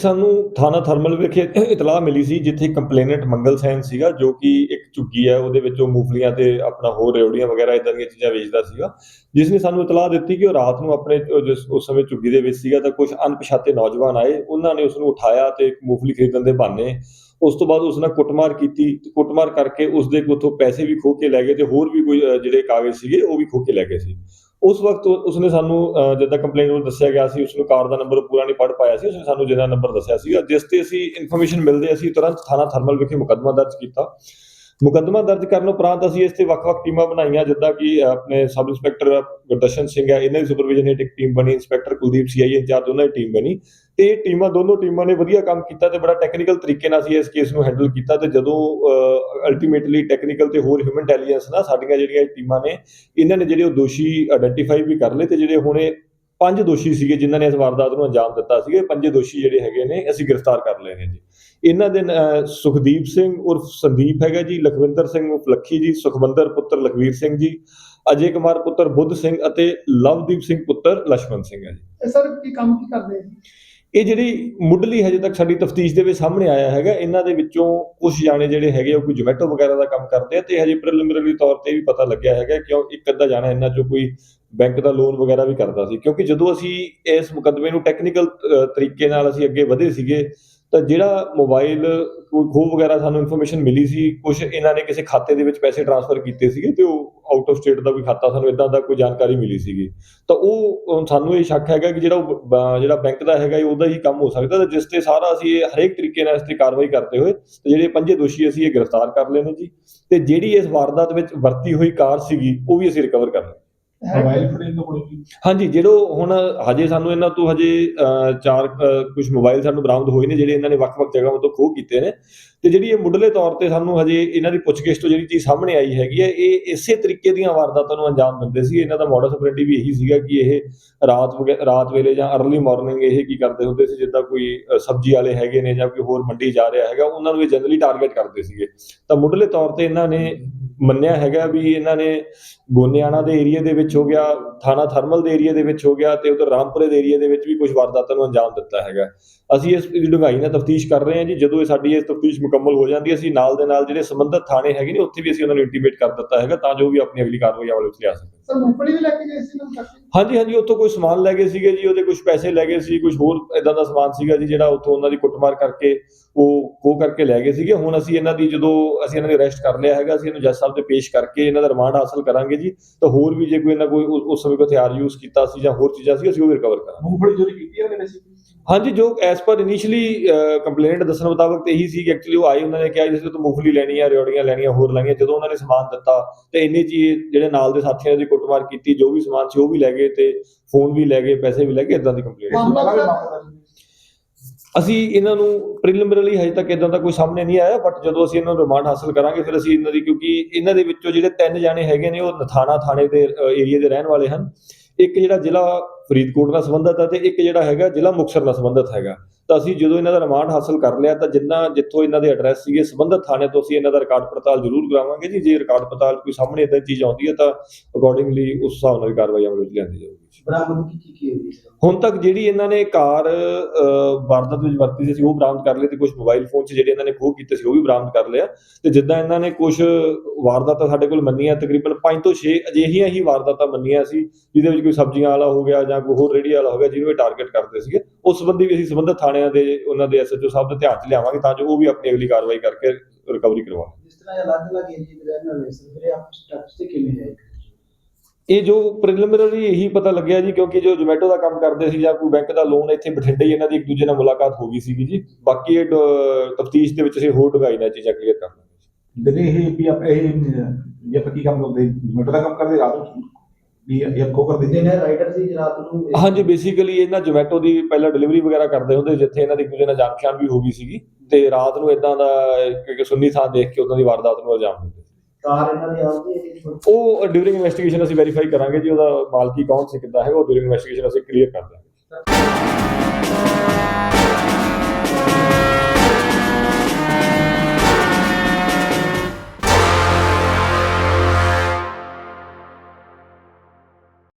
ਸਾਨੂੰ ਥਾਣਾ ਥਰਮਲ ਵਿਖੇ ਇਤਲਾਹ ਮਿਲੀ ਸੀ, ਜਿੱਥੇ ਕੰਪਲੇਨੈਂਟ ਮੰਗਲ ਸੈਨ ਸੀਗਾ, ਜੋ ਕਿ ਇੱਕ ਝੁੱਗੀ ਹੈ, ਉਹਦੇ ਵਿੱਚ ਉਹ ਮੂੰਗਫਲੀਆਂ ਤੇ ਆਪਣਾ ਹੋਰ ਰੇਵੜੀਆਂ ਵਗੈਰਾ ਇਦਾਂ ਦੀਆਂ ਚੀਜ਼ਾਂ ਵੇਚਦਾ ਸੀਗਾ। ਜਿਸ ਨੇ ਸਾਨੂੰ ਇਤਲਾਹ ਦਿੱਤੀ ਕਿ ਉਹ ਰਾਤ ਨੂੰ ਆਪਣੇ ਉਸ ਸਮੇਂ ਝੁੱਗੀ ਦੇ ਵਿੱਚ ਸੀਗਾ, ਤਾਂ ਕੁਝ ਅਣਪਛਾਤੇ ਨੌਜਵਾਨ ਆਏ। ਉਹਨਾਂ ਨੇ ਉਸ ਨੂੰ ਉਠਾਇਆ ਤੇ ਇੱਕ ਮੂੰਗਫਲੀ ਖਰੀਦਣ ਦੇ ਬਹਾਨੇ ਉਸ ਤੋਂ ਬਾਅਦ ਉਸ ਨਾਲ ਕੁੱਟਮਾਰ ਕੀਤੀ। ਕੁੱਟਮਾਰ ਕਰਕੇ ਉਸ ਦੇ ਕੋਲੋਂ ਪੈਸੇ ਵੀ ਖੋਹ ਕੇ ਲੈ ਗਏ ਤੇ ਹੋਰ ਵੀ ਕੋਈ ਜਿਹੜੇ ਕਾਗਜ਼ ਸੀਗੇ, ਉਹ ਵੀ ਖੋਹ ਕੇ ਲੈ ਗਏ ਸੀ। ਉਸ ਵਕਤ ਉਸਨੇ ਸਾਨੂੰ ਜਿੱਦਾਂ ਕੰਪਲੇਂਟ ਨੂੰ ਦੱਸਿਆ ਗਿਆ ਸੀ ਉਸ ਨੂੰ ਕਾਰ ਦਾ ਨੰਬਰ ਪੂਰਾ ਨਹੀਂ ਪੜ ਪਾਇਆ ਸੀ, ਉਸਨੇ ਸਾਨੂੰ ਜਿਹੜਾ ਨੰਬਰ ਦੱਸਿਆ ਸੀਗਾ ਜਿਸ ਤੇ ਅਸੀਂ ਇਨਫੋਰਮੇਸ਼ਨ ਮਿਲਦੇ ਅਸੀਂ ਤੁਰੰਤ ਥਾਣਾ ਥਰਮਲ ਵਿਖੇ ਮੁਕੱਦਮਾ ਦਰਜ ਕੀਤਾ। ਮੁਕੱਦਮਾ ਦਰਜ ਕਰਨ ਉਪਰੰਤ ਅਸੀਂ ਇਸ ਤੇ ਵੱਖ-ਵੱਖ ਟੀਮਾਂ ਬਣਾਈਆਂ, ਜਿੱਦਾਂ ਕਿ ਆਪਣੇ ਸਬ ਇੰਸਪੈਕਟਰ ਗੁਰਦਰਸ਼ਨ ਸਿੰਘ ਹੈ, ਇਹਨਾਂ ਦੀ ਸੁਪਰਵਿਜ਼ਨ ਹੇਠ ਇੱਕ ਟੀਮ ਬਣੀ, ਇੰਸਪੈਕਟਰ ਕੁਲਦੀਪ ਸੀਆਈ ਇੰਚਾਰਜ ਉਹਨਾਂ ਦੀ ਟੀਮ ਬਣੀ ਤੇ ਇਹ ਟੀਮਾਂ, ਦੋਨੋਂ ਟੀਮਾਂ ਨੇ ਵਧੀਆ ਕੰਮ ਕੀਤਾ ਤੇ ਬੜਾ ਟੈਕਨੀਕਲ ਤਰੀਕੇ ਨਾਲ ਅਸੀਂ ਇਸ ਕੇਸ ਨੂੰ ਹੈਂਡਲ ਕੀਤਾ ਤੇ ਜਦੋਂ ਅਲਟੀਮੇਟਲੀ ਟੈਕਨੀਕਲ ਤੇ ਹੋਰ ਹਿਊਮਨ ਇੰਟੈਲੀਜੈਂਸ ਨਾਲ ਸਾਡੀਆਂ ਜਿਹੜੀਆਂ ਟੀਮਾਂ ਨੇ, ਇਹਨਾਂ ਨੇ ਜਿਹੜੇ ਉਹ ਦੋਸ਼ੀ ਆਇਡੈਂਟੀਫਾਈ ਵੀ ਕਰ ਲਏ ਤੇ ਜਿਹੜੇ ਹੁਣੇ ਪੰਜ ਦੋਸ਼ੀ ਸੀਗੇ ਜਿਨ੍ਹਾਂ ਨੇ ਇਸ ਵਾਰਦਾਤ ਨੂੰ ਅੰਜਾਮ ਦਿੱਤਾ ਸੀਗੇ ਪੰਜ ਦੋਸ਼ੀ ਜਿਹੜੇ ਹੈਗੇ ਨੇ, ਅਸੀਂ ਗ੍ਰਿਫਤਾਰ ਕਰ ਲਏ ਨੇ ਜੀ। ਇਹਨਾਂ ਦੇ ਸੁਖਦੀਪ ਸਿੰਘ ਉਰਫ ਸੰਦੀਪ ਹੈਗਾ ਜੀ, ਲਖਵਿੰਦਰ ਸਿੰਘ ਉਰਫ ਲੱਖੀ ਜੀ, ਸੁਖਵੰਦਰ ਪੁੱਤਰ ਲਖਵੀਰ ਸਿੰਘ ਜੀ, ਅਜੇ ਕੁਮਾਰ ਪੁੱਤਰ ਬੁੱਧ ਸਿੰਘ ਅਤੇ ਲਵਦੀਪ ਸਿੰਘ ਪੁੱਤਰ ਲక్ష్మణ ਸਿੰਘ ਹੈ ਜੀ। ਸਰ ਕੀ ਕੰਮ ਕੀ ਕਰਦੇ ਆ ਇਹ ਜਿਹੜੀ ਮੁੱਢਲੀ ਹਜੇ ਤੱਕ ਸਾਡੀ ਤਫਤੀਸ਼ ਦੇ ਵਿੱਚ ਸਾਹਮਣੇ ਆਇਆ ਹੈਗਾ, ਇਹਨਾਂ ਦੇ ਵਿੱਚੋਂ ਕੁਝ ਜਾਣੇ ਜਿਹੜੇ ਹੈਗੇ ਉਹ ਕੋਈ ਜੋਮੈਟੋ ਵਗੈਰਾ ਦਾ ਕੰਮ ਕਰਦੇ ਆ ਤੇ ਹਜੇ ਪ੍ਰੀਲਿਮਿਨਰੀ ਤੌਰ ਤੇ ਵੀ ਪਤਾ ਲੱਗਿਆ ਹੈਗਾ ਕਿਉਂ ਇੱਕ ਅੱਧਾ ਜਾਣਾ ਇਹਨਾਂ ਚੋਂ ਕੋਈ ਬੈਂਕ ਦਾ ਲੋਨ ਵਗੈਰਾ ਵੀ ਕਰਦਾ ਸੀ। ਕਿਉਂਕਿ ਜਦੋਂ ਅਸੀਂ ਇਸ ਮੁਕੱਦਮੇ ਨੂੰ ਟੈਕਨੀਕਲ ਤਰੀਕੇ ਨਾਲ ਅਸੀਂ ਅੱਗੇ ਵਧੇ ਸੀਗੇ ਤਾਂ ਜਿਹੜਾ ਮੋਬਾਈਲ ਕੋਈ ਖੋਹ ਵਗੈਰਾ ਸਾਨੂੰ ਇਨਫੋਰਮੇਸ਼ਨ ਮਿਲੀ ਸੀ ਕੁਝ ਇਹਨਾਂ ਨੇ ਕਿਸੇ ਖਾਤੇ ਦੇ ਵਿੱਚ ਪੈਸੇ ਟ੍ਰਾਂਸਫਰ ਕੀਤੇ ਸੀਗੇ ਤੇ ਉਹ ਆਊਟ ਆਫ ਸਟੇਟ ਦਾ ਕੋਈ ਖਾਤਾ ਸਾਨੂੰ ਇਦਾਂ ਦਾ ਕੋਈ ਜਾਣਕਾਰੀ ਮਿਲੀ ਸੀਗੀ। ਤਾਂ ਉਹ ਸਾਨੂੰ ਇਹ ਸ਼ੱਕ ਹੈਗਾ ਕਿ ਜਿਹੜਾ ਉਹ ਜਿਹੜਾ ਬੈਂਕ ਦਾ ਹੈਗਾ ਉਹਦਾ ਹੀ ਕੰਮ ਹੋ ਸਕਦਾ ਤੇ ਜਿਸ ਤੇ ਸਾਰਾ ਅਸੀਂ ਇਹ ਹਰੇਕ ਤਰੀਕੇ ਨਾਲ ਇਸ ਤੇ ਕਾਰਵਾਈ ਕਰਦੇ ਹੋਏ, ਤੇ ਜਿਹੜੇ ਪੰਜੇ ਦੋਸ਼ੀ ਅਸੀਂ ਇਹ ਗ੍ਰਿਫਤਾਰ ਕਰ ਲਏ ਨੇ ਜੀ। ਤੇ ਜਿਹੜੀ ਇਸ ਵਾਰਦਾਤ ਵਿੱਚ ਵਰਤੀ ਹੋਈ ਕਾਰ ਸੀਗੀ, ਉਹ ਵੀ ਅਸੀਂ ਰਿਕਵਰ ਕਰ ਲਈ ਮੋਬਾਈਲ ਫੜੇ ਤੋਂ ਕੋਲ ਹਾਂਜੀ ਜਿਹੜੋ ਹੁਣ ਹਜੇ ਸਾਨੂੰ ਇਹਨਾਂ ਤੋਂ ਹਜੇ ਅਹ, ਚਾਰ ਕੁਝ ਮੋਬਾਈਲ ਸਾਨੂੰ ਬਰਾਮਦ ਹੋਏ ਨੇ ਜਿਹੜੇ ਇਹਨਾਂ ਨੇ ਵੱਖ-ਵੱਖ ਜਗ੍ਹਾਵਾਂ ਤੋਂ ਖੋਹ ਕੀਤੇ ਨੇ। ਤੇ ਜਿਹੜੀ ਇਹ ਮੁੱਢਲੇ ਤੌਰ ਤੇ ਸਾਨੂੰ ਹਜੇ ਇਹਨਾਂ ਦੀ ਪੁੱਛਗਿੱਛ ਤੋਂ ਜਿਹੜੀ ਚੀਜ਼ ਸਾਹਮਣੇ ਆਈ ਹੈਗੀ ਹੈ ਇਹ ਇਸੇ ਤਰੀਕੇ ਦੀਆਂ ਵਾਰਦਾਤਾਂ ਨੂੰ ਅੰਜਾਮ ਦਿੰਦੇ ਸੀ। ਇਹਨਾਂ ਦਾ ਮੋਡਸ ਆਪਰੈਂਡੀ ਵੀ ਇਹੀ ਸੀਗਾ ਕਿ ਇਹ ਰਾਤ ਵਗੇ- ਰਾਤ ਵੇਲੇ ਜਾਂ अर्ਲੀ ਮਾਰਨਿੰਗ ਇਹ ਕੀ ਕਰਦੇ ਹੁੰਦੇ ਸੀ ਜਿੱਦਾਂ ਕੋਈ ਅ, ਸਬਜ਼ੀ ਵਾਲੇ ਹੈਗੇ ਨੇ ਜਾਂ ਕੋਈ ਹੋਰ ਮੰਡੀ ਜਾ ਰਿਹਾ ਹੈਗਾ ਉਹਨਾਂ ਨੂੰ ਇਹ ਜਨਰਲੀ ਟਾਰਗੇਟ ਕਰਦੇ ਸੀਗੇ। ਤਾਂ ਮੁੱਢਲੇ ਤੌਰ ਤੇ ਇਹਨਾਂ ਨੇ ਮੰਨਿਆ ਹੈਗਾ ਵੀ ਇਹਨਾਂ ਨੇ ਗੋਨਿਆਣਾ ਦੇ ਏਰੀਆ ਦੇ ਵਿੱਚ ਹੋ ਗਿਆ, ਥਾਣਾ ਥਰਮਲ ਦੇ ਏਰੀਆ ਦੇ ਵਿੱਚ ਹੋ ਗਿਆ ਤੇ ਉਧਰ ਰਾਮਪੁਰੇ ਦੇ ਏਰੀਆ ਦੇ ਵਿੱਚ ਵੀ ਕੁਝ ਵਾਰਦਾਤਾਂ ਨੂੰ ਅੰਜਾਮ ਦਿੱਤਾ ਹੈਗਾ। ਅਸੀਂ ਇਸ ਦੀ ਡੂੰਘਾਈ ਨਾਲ ਤਫਤੀਸ਼ ਕਰ ਰਹੇ ਹਾਂ ਜੀ, ਜਦੋਂ ਇਹ ਸਾਡੀ ਇਹ ਤਫਤੀਸ਼ ਮੁਕੰਮਲ ਹੋ ਜਾਂਦੀ ਹੈ, ਅਸੀਂ ਨਾਲ ਦੇ ਨਾਲ ਜਿਹੜੇ ਸੰਬੰਧਿਤ ਥਾਣੇ ਹੈਗੇ ਨੇ, ਉੱਥੇ ਵੀ ਅਸੀਂ ਉਹਨਾਂ ਨੂੰ ਇੰਟੀਮੇਟ ਕਰ ਦਿੱਤਾ ਹੈਗਾ ਤਾਂ ਜੋ ਵੀ ਆਪਣੀ ਅਗਲੀ ਕਾਰਵਾਈ ਅਮਲ ਵਿੱਚ ਲਿਆ ਸਕਣ ਸਰ ਮੂੰਗਫਲੀ ਵੀ ਲੈ ਕੇ ਗਏ ਸੀ ਨਾ ਚੱਕੀ ਹਾਂਜੀ ਹਾਂਜੀ ਉੱਥੋਂ ਕੋਈ ਸਮਾਨ ਲੈ ਗਏ ਸੀਗੇ ਜੀ ਉਹਦੇ ਕੁਝ ਪੈਸੇ ਲੈ ਗਏ ਸੀ ਕੁਝ ਹੋਰ ਇਦਾਂ ਦਾ ਸਮਾਨ ਸੀਗਾ ਜੀ ਜਿਹੜਾ ਉੱਥੋਂ ਉਹਨਾਂ ਦੀ ਕੁੱਟਮਾਰ ਕਰਕੇ ਉਹ ਖੋਹ ਕਰਕੇ ਲੈ ਗਏ ਸੀਗੇ। ਹੁਣ ਅਸੀਂ ਇਹਨਾਂ ਦੀ ਜਦੋਂ ਅਸੀਂ ਇਹਨਾਂ ਦੀ ਅਰੈਸਟ ਕਰ ਲਿਆ ਹੈਗਾ ਅਸੀਂ ਇਹਨੂੰ ਜੱਜ ਸਾਹਿਬ ਤੇ ਪੇਸ਼ ਕਰਕੇ ਇਹਨਾਂ ਦਾ ਰਿਮਾਂਡ ਹਾਸਲ ਕਰਾਂਗੇ ਜੀ। ਤਾਂ ਹੋਰ ਵੀ ਜੇ ਕੋਈ ਇਹਨਾਂ ਕੋਈ ਉਸ ਸਮੇਂ ਕੋਈ ਹਥਿਆਰ ਯੂਜ਼ ਕੀਤਾ ਸੀ ਜਾਂ ਹੋਰ ਚੀਜ਼ਾਂ ਸੀ ਅਸੀਂ ਉਹ ਵੀ ਰਿਕਵਰ ਕਰਾਂਗੇ। ਮੂੰਗਫੜੀ ਚੋਰੀ ਕੀਤੀ ਉਹਨੇ ਸੀ ਹਾਂਜੀ ਜੋ ਐਸ ਪਰ ਇਨੀਸ਼ੀਅਲੀ ਕੰਪਲੇਂਟ ਦੱਸਣ ਮੁਤਾਬਕ ਤੇ ਇਹੀ ਸੀ ਕਿ ਐਕਚੁਅਲੀ ਉਹ ਆਏ ਉਹਨਾਂ ਨੇ ਕਿਹਾ ਜਿਸ ਤੋਂ ਮੂੰਗਫਲੀ ਲੈਣੀ ਆ ਰਿਓੜੀਆਂ ਲੈਣੀਆਂ ਹੋਰ ਲੈਣੀਆਂ। ਜਦੋਂ ਉਹਨਾਂ ਨੇ ਸਮਾਨ ਦਿੱਤਾ ਤੇ ਇੰਨੇ ਇਹ ਜਿਹੜੇ ਨਾਲ ਦੇ ਸਾਥੀਆਂ ਦੀ ਕੁੱਟਮਾਰ ਕੀਤੀ ਜੋ ਵੀ ਸਮਾਨ ਸੀ ਉਹ ਵੀ ਲੈ ਗਏ ਤੇ ਫੋਨ ਵੀ ਲੈ ਗਏ ਪੈਸੇ ਵੀ ਲੈ ਗਏ ਇਦਾਂ ਦੀ ਕੰਪਲੇਂਟ ਅਸੀਂ ਇਹਨਾਂ ਨੂੰ ਪ੍ਰੀਲਿਮਿਨਰੀ ਹਜੇ ਤੱਕ ਇਦਾਂ ਦਾ ਕੋਈ ਸਾਹਮਣੇ ਨਹੀਂ ਆਇਆ ਬਟ ਜਦੋਂ ਅਸੀਂ ਇਹਨਾਂ ਨੂੰ ਰਿਮਾਂਡ ਹਾਸਲ ਕਰਾਂਗੇ ਫਿਰ ਅਸੀਂ ਇਹਨਾਂ ਦੀ ਕਿਉਂਕਿ ਇਹਨਾਂ ਦੇ ਵਿੱਚੋਂ ਜਿਹੜੇ ਤਿੰਨ ਜਾਣੇ ਹੈਗੇ ਨੇ ਉਹ ਨਥਾਣਾ ਥਾਣੇ ਦੇ ਏਰੀਆ ਦੇ ਰਹਿਣ ਵਾਲੇ ਹਨ। ਇੱਕ ਜਿਹੜਾ ਜ਼ਿਲ੍ਹਾ ਫਰੀਦਕੋਟ ਨਾਲ ਸੰਬੰਧਿਤ ਹੈ ਤੇ ਇੱਕ ਜਿਹੜਾ ਹੈਗਾ ਜ਼ਿਲ੍ਹਾ ਮੁਕਤਸਰ ਨਾਲ ਸੰਬੰਧਿਤ ਹੈਗਾ। ਤਾਂ ਅਸੀਂ ਜਦੋਂ ਇਹਨਾਂ ਦਾ ਰਿਮਾਂਡ ਹਾਸਲ ਕਰ ਲਿਆ ਤਾਂ ਜਿੰਨਾ ਜਿੱਥੋਂ ਇਹਨਾਂ ਦੇ ਐਡਰੈਸ ਸੀਗੇ ਸੰਬੰਧਿਤ ਥਾਣੇ ਤੋਂ ਅਸੀਂ ਇਹਨਾਂ ਦਾ ਰਿਕਾਰਡ ਪੜਤਾਲ ਜ਼ਰੂਰ ਕਰਾਵਾਂਗੇ ਜੀ। ਜੇ ਰਿਕਾਰਡ ਪੜਤਾਲ ਕੋਈ ਸਾਹਮਣੇ ਇਦਾਂ ਚੀਜ਼ ਆਉਂਦੀ ਹੈ ਤਾਂ ਅਕੋਰਡਿੰਗਲੀ ਉਸ ਹਿਸਾਬ ਨਾਲ ਕਾਰਵਾਈ ਅਮਲ ਵਿੱਚ ਲਿਆਂਦੀ ਜਾਊਗੀ ਬਰਾਮਦਗੀ ਕੀ ਕੀ ਹੋਈ ਹੁਣ ਤੱਕ ਜਿਹੜੀ ਇਹਨਾਂ ਨੇ ਕਾਰ ਵਾਰਦਾਤ ਵਿੱਚ ਵਰਤੀ ਸੀ ਉਹ ਬਰਾਮਦ ਕਰ ਲਈ ਤੇ ਕੁਝ ਮੋਬਾਈਲ ਫੋਨ 'ਚ ਜਿਹੜੇ ਇਹਨਾਂ ਨੇ ਖੋਹ ਕੀਤੇ ਸੀ ਉਹ ਵੀ ਬਰਾਮਦ ਕਰ ਲਿਆ। ਤੇ ਜਿੱਦਾਂ ਇਹਨਾਂ ਨੇ ਕੁਝ ਵਾਰਦਾਤਾਂ ਸਾਡੇ ਕੋਲ ਮੰਨੀਆਂ ਤਕਰੀਬਨ 5 ਤੋਂ 6 ਅਜਿਹੀਆਂ ਹੀ ਵਾਰਦਾਤਾਂ ਮੰਨੀਆਂ ਸੀ ਜਿਹਦੇ ਵਿੱਚ ਕੋਈ ਸਬਜ਼ੀਆਂ ਵਾਲਾ ਹੋ ਗਿਆ ਜਾਂ ਕੋਈ ਹੋਰ ਰੇੜੀ ਵਾਲਾ ਹੋ ਗਿਆ ਜਿਹਨੂੰ ਇਹ ਟਾਰਗੇਟ ਕਰਦੇ ਸੀਗੇ ਉਸ ਸੰਬੰਧੀ ਵੀ ਅਸੀਂ ਸੰਬੰਧਿਤ ਥਾਣਿਆਂ ਦੇ ਉਹਨਾਂ ਦੇ ਐਸਐਚਓ ਸਾਹਿਬ ਦੇ ਧਿਆਨ 'ਚ ਲਿਆਵਾਂਗੇ ਤਾਂ ਜੋ ਉਹ ਵੀ ਆਪਣੀ ਅਗਲੀ ਕਾਰਵਾਈ ਕਰਕੇ ਰਿਕਵਰੀ ਕਰਵਾਉਣ। ਜਿਸ ਤਰ੍ਹਾਂ ਇਹ ਅਲੱਗ-ਅਲੱਗ ਏਰੀਆ ਦੇ ਰਹਿਣ ਵਾਲੇ ਸਰ ਫਿਰ ਇਹ ਆਪਸ ਟੱਚ ਤੇ ਕਿਵੇਂ ਹੈ? ਇਹ ਜੋ ਪ੍ਰੀਲਿਮਿਨਰੀ ਇਹੀ ਪਤਾ ਲੱਗਿਆ ਜੀ ਕਿਉਂਕਿ ਜੋ ਜੋਮੈਟੋ ਦਾ ਕੰਮ ਕਰਦੇ ਸੀ ਜਾਂ ਕੋਈ ਬੈਂਕ ਦਾ ਲੋਨ ਇੱਥੇ ਬਠਿੰਡੇ ਹੀ ਇਹਨਾਂ ਦੀ ਇੱਕ ਦੂਜੇ ਨਾਲ ਮੁਲਾਕਾਤ ਹੋ ਗਈ ਸੀਗੀ ਜੀ। ਬਾਕੀ ਇਹ ਤਫਤੀਸ਼ ਦੇ ਵਿੱਚ ਅਸੀਂ ਹੋਰ ਡੂੰਘਾਈ ਨਾਲ ਚੀਜ਼ਾਂ ਕਲੀਅਰ ਕਰ ਲਾਂਗੇ ਦਿਨੇ ਇਹ ਵੀ ਆਪ ਇਹ ਜੇ ਆਪਾਂ ਕੀ ਕੰਮ ਕਰਦੇ? ਮੋਟਰ ਦਾ ਕੰਮ ਕਰਦੇ ਰਾਤ ਨੂੰ? ਵੀ ਇਹ ਕੋ ਕਰਦੇ ਦਿਨੇ ਰਾਈਡਰ ਸੀ ਰਾਤ ਨੂੰ ਇਹ- ਹਾਂਜੀ ਬੇਸਿਕਲੀ ਇਹਨਾਂ ਜੋਮੈਟੋ ਦੀ ਪਹਿਲਾਂ ਡਿਲੀਵਰੀ ਵਗੈਰਾ ਕਰਦੇ ਹੁੰਦੇ ਜਿੱਥੇ ਇਹਨਾਂ ਦੀ ਦੂਜੇ ਨਾਲ ਜਾਣ ਪਛਾਣ ਵੀ ਹੋ ਗਈ ਸੀਗੀ ਤੇ ਰਾਤ ਨੂੰ ਇਦਾਂ ਦਾ ਇੱਕ ਸੁੰਨੀ ਥਾਂ ਦੇਖ ਕੇ ਉਹਨਾਂ ਦੀ ਵਾਰਦਾਤ ਨੂੰ ਅੰਜਾਮ ਦਿੰਦੇ ਕਾਰ ਇਹਨਾਂ ਦੀ ਆਉਂਦੀ ਉਹ ਡਿਊਰਿੰਗ ਇਨਵੈਸਟੀਗੇਸ਼ਨ ਅਸੀਂ ਵੈਰੀਫਾਈ ਕਰਾਂਗੇ ਜੀ ਉਹਦਾ ਮਾਲਕੀ ਕੌਣ ਸੀ ਕਿੱਦਾਂ ਹੈ ਉਹ ਡਿਊਰਿੰਗ ਇਨਵੈਸਟੀਗੇਸ਼ਨ ਅਸੀਂ ਕਲੀਅਰ ਕਰ ਦਾਂਗੇ